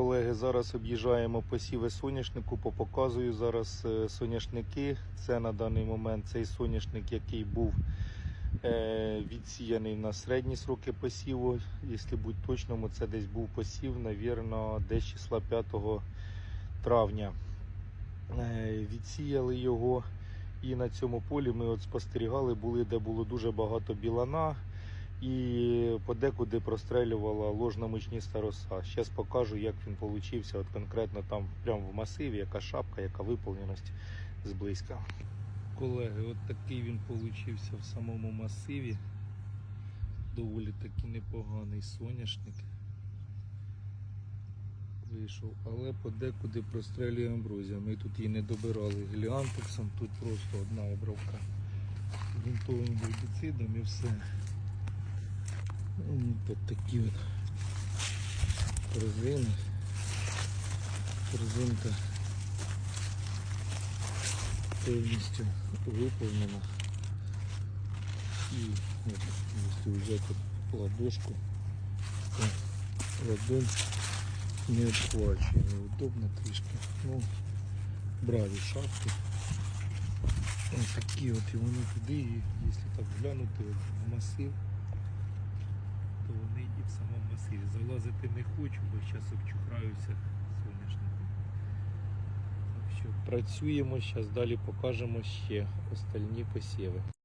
Колеги, зараз об'їжджаємо посіви соняшнику, попоказую зараз е, соняшники. Це на даний момент цей соняшник, який був е, відсіяний на середні сроки посіву. Якщо бути точному, це десь був посів, навірно, десь числа 5 травня. Е, відсіяли його. І на цьому полі ми от спостерігали, були, де було дуже багато білана і подекуди прострелювала ложно-мучніста роса. Зараз покажу, як він получився, от конкретно там прямо в масиві, яка шапка, яка виповненість зблизька. Колеги, от такий він получився в самому масиві. Доволі таки непоганий соняшник. Вийшов, але подекуди прострелює амброзія. Ми тут її не добирали геліантексом, тут просто одна обробка ґрунтовим гербіцидом і все. Ну, Тут такі от корзини. Корзинка повністю виповнена. І от, якщо взяти ладошку, то ладонь не обхвачує, неудобно трішки. Ну, браві шапки. Ось такі от і вони туди, і якщо так глянути от, в масив, то вони І в самому масиві. Залазити не хочу, бо зараз обчухраюся соняшником. Так що працюємо, зараз далі покажемо ще остальні посіви.